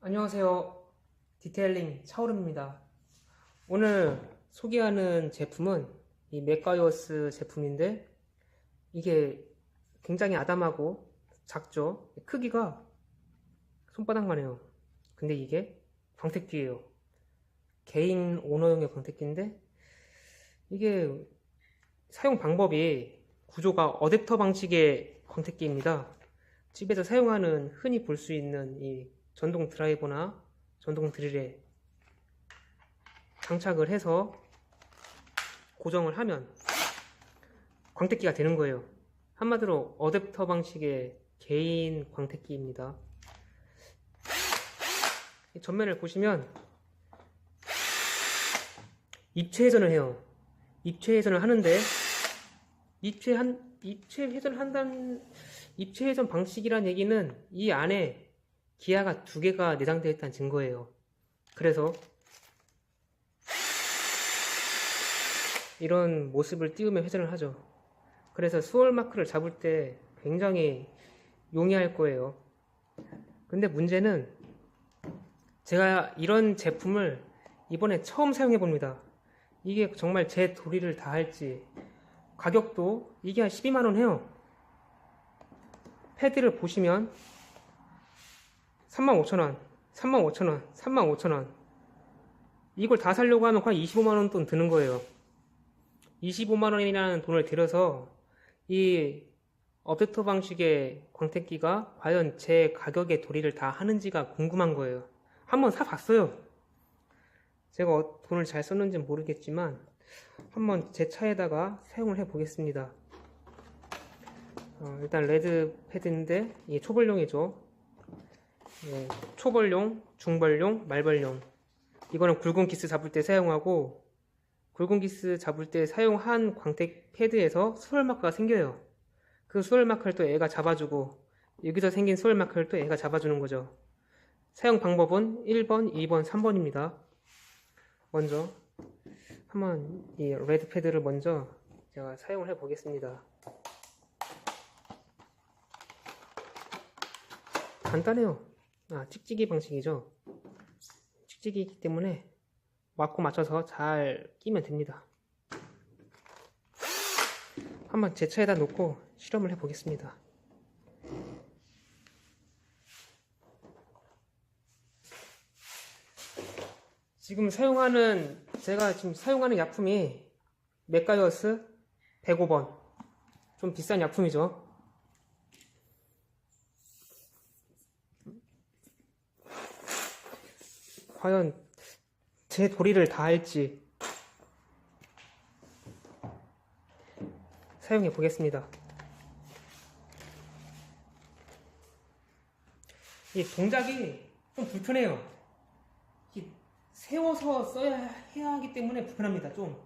안녕하세요. 디테일링 차오름입니다. 오늘 소개하는 제품은 이 맥가이어스 제품인데 이게 굉장히 아담하고 작죠. 크기가 손바닥만 해요. 근데 이게 광택기예요. 개인 오너용의 광택기인데 이게 사용 방법이 구조가 어댑터 방식의 광택기입니다. 집에서 사용하는 흔히 볼 수 있는 이 전동 드라이버나 전동 드릴에 장착을 해서 고정을 하면 광택기가 되는 거예요. 한마디로 어댑터 방식의 개인 광택기입니다. 이 전면을 보시면 입체 회전을 해요. 입체 회전을 하는데 입체 한 입체 회전을 한다는 입체 회전 방식이란 얘기는 이 안에 기아가 두 개가 내장되어 있다는 증거예요. 그래서 이런 모습을 띄우며 회전을 하죠. 그래서 수월 마크를 잡을 때 굉장히 용이할 거예요. 근데 문제는 제가 이런 제품을 이번에 처음 사용해 봅니다. 이게 정말 제 도리를 다 할지 가격도 이게 한 12만원 해요. 패드를 보시면 35,000원, 35,000원, 35,000원. 이걸 다 살려고 하면 거의 25만원 돈 드는 거예요. 25만원이라는 돈을 들여서 이 어댑터 방식의 광택기가 과연 제 가격의 도리를 다 하는지가 궁금한 거예요. 한번 사봤어요. 제가 어- 돈을 잘 썼는지는 모르겠지만 한번 제 차에다가 사용을 해 보겠습니다. 어, 일단 레드 패드인데 이게 초벌용이죠. 예, 초벌용, 중벌용, 말벌용. 이거는 굵은 기스 잡을 때 사용하고 굵은 기스 잡을 때 사용한 광택 패드에서 수월 마크가 생겨요. 그 수월 마크를 또 애가 잡아주고 여기서 생긴 수월 마크를 또 애가 잡아주는 거죠. 사용 방법은 1번, 2번, 3번입니다. 먼저 한번 이 레드 패드를 먼저 제가 사용을 해 보겠습니다. 간단해요. 아, 찍찍이 방식이죠. 찍찍이기 때문에 맞고 맞춰서 잘 끼면 됩니다. 한번 제 차에다 놓고 실험을 해 보겠습니다. 지금 사용하는 제가 지금 사용하는 약품이 맥가이어스 105번 좀 비싼 약품이죠. 과연 제 도리를 다 할지 사용해 보겠습니다. 이 동작이 좀 불편해요. 이 세워서 써야 해야 하기 때문에 불편합니다. 좀.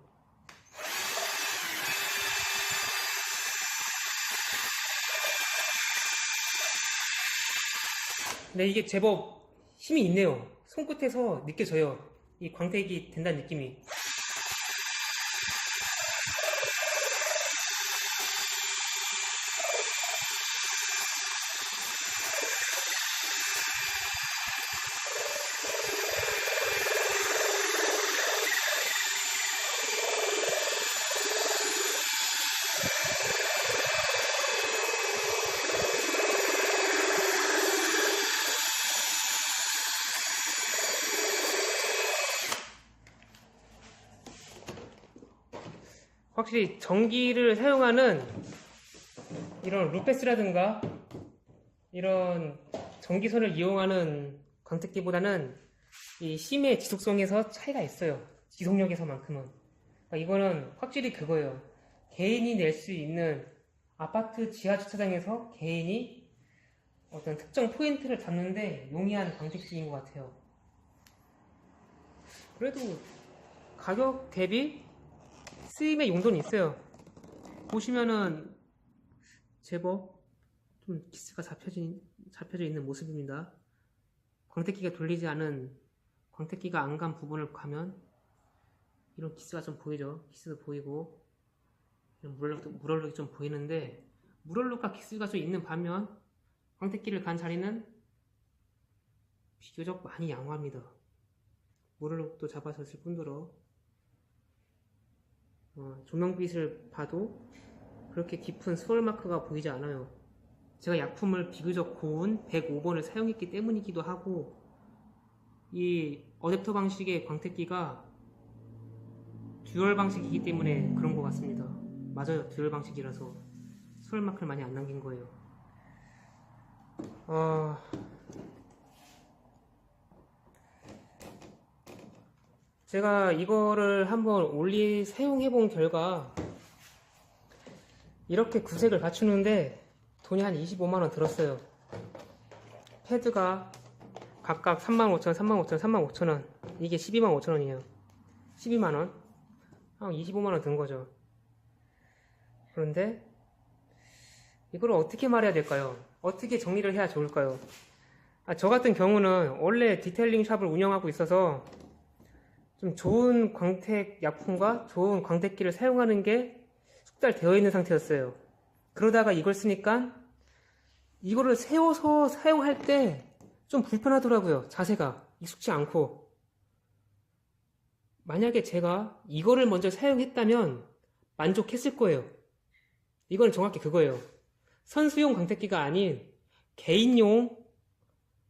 근데 이게 제법 힘이 있네요. 손끝에서 느껴져요. 이 광택이 된다는 느낌이. 확실히 전기를 사용하는 이런 루페스라든가 이런 전기선을 이용하는 광택기보다는 이 힘의 지속성에서 차이가 있어요. 지속력에서만큼은. 그러니까 이거는 확실히 그거예요. 개인이 낼 수 있는 아파트 지하 주차장에서 개인이 어떤 특정 포인트를 잡는데 용이한 광택기인 것 같아요. 그래도 가격 대비 쓰임의 용도는 있어요. 보시면은 제법 좀 기스가 잡혀진, 잡혀져 있는 모습입니다. 광택기가 돌리지 않은 광택기가 안 간 부분을 가면 이런 기스가 좀 보이죠. 기스도 보이고 이런 물얼룩도, 물얼룩이 좀 보이는데 물얼룩과 기스가 좀 있는 반면 광택기를 간 자리는 비교적 많이 양호합니다. 잡아서 쓸 뿐더러 어, 조명빛을 봐도 그렇게 깊은 스월 마크가 보이지 않아요. 제가 약품을 비교적 고운 105번을 사용했기 때문이기도 하고 이 어댑터 방식의 광택기가 듀얼 방식이기 때문에 그런 것 같습니다. 맞아요. 듀얼 방식이라서 스월 마크를 많이 안 남긴 거예요. 어... 제가 이거를 한번 올리 사용해 본 결과 이렇게 구색을 갖추는데 돈이 한 25만원 들었어요. 패드가 각각 35,000원, 35,000원, 35,000원. 이게 12만 5천원이에요. 12만원. 한 25만원 든 거죠. 그런데 이걸 어떻게 말해야 될까요? 어떻게 정리를 해야 좋을까요? 아, 저 같은 경우는 원래 디테일링 샵을 운영하고 있어서 좀 좋은 광택 약품과 좋은 광택기를 사용하는 게 숙달되어 있는 상태였어요. 그러다가 이걸 쓰니까 이거를 세워서 사용할 때 좀 불편하더라고요. 자세가 익숙치 않고. 만약에 제가 이거를 먼저 사용했다면 만족했을 거예요. 이건 정확히 그거예요. 선수용 광택기가 아닌 개인용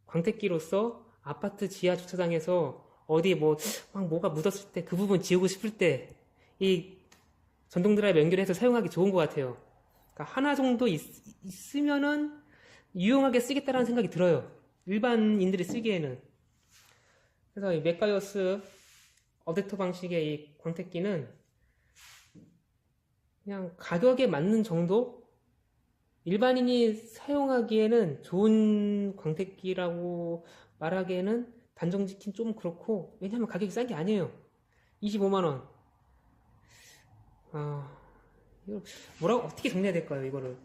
광택기로서 아파트 지하 주차장에서 어디 뭐 막 뭐가 묻었을 때 그 부분 지우고 싶을 때 이 전동 드라이브 연결해서 사용하기 좋은 것 같아요. 그러니까 하나 정도 있, 있으면은 유용하게 쓰겠다라는 생각이 들어요. 일반인들이 쓰기에는. 그래서 이 맥가이어스 어댑터 방식의 이 광택기는 그냥 가격에 맞는 정도? 일반인이 사용하기에는 좋은 광택기라고 말하기에는 단정 짓긴 좀 그렇고 왜냐면 가격이 싼 게 아니에요. 25만원. 아 이거 뭐라고 어떻게 정리해야 될까요 이거를?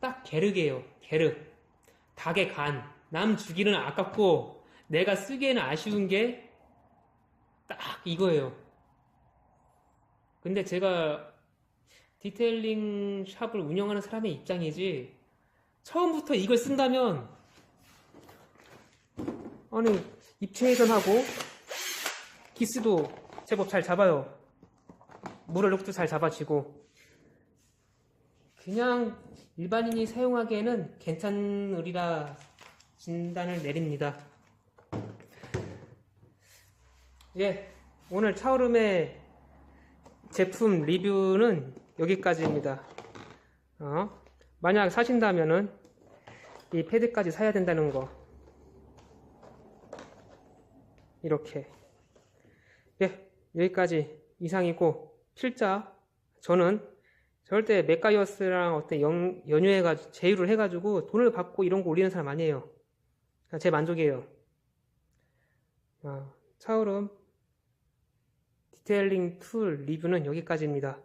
딱 게르게요 게르. 닭의 간. 남 주기는 아깝고 내가 쓰기에는 아쉬운 게 딱 이거예요. 근데 제가 디테일링 샵을 운영하는 사람의 입장이지 처음부터 이걸 쓴다면 아니 입체 회전하고 기스도 제법 잘 잡아요. 물을 녹도 잘 잡아지고. 그냥 일반인이 사용하기에는 괜찮으리라 진단을 내립니다. 예 오늘 차오름의 제품 리뷰는 여기까지입니다. 어, 만약 사신다면은 이 패드까지 사야 된다는 거 이렇게. 예 여기까지 이상이고 필자 저는 절대 맥가이어스랑 어떤 연, 연유해가지고 제휴를 해가지고 돈을 받고 이런 거 올리는 사람 아니에요. 제 만족이에요. 아, 차오름. 디테일링 툴 리뷰는 여기까지입니다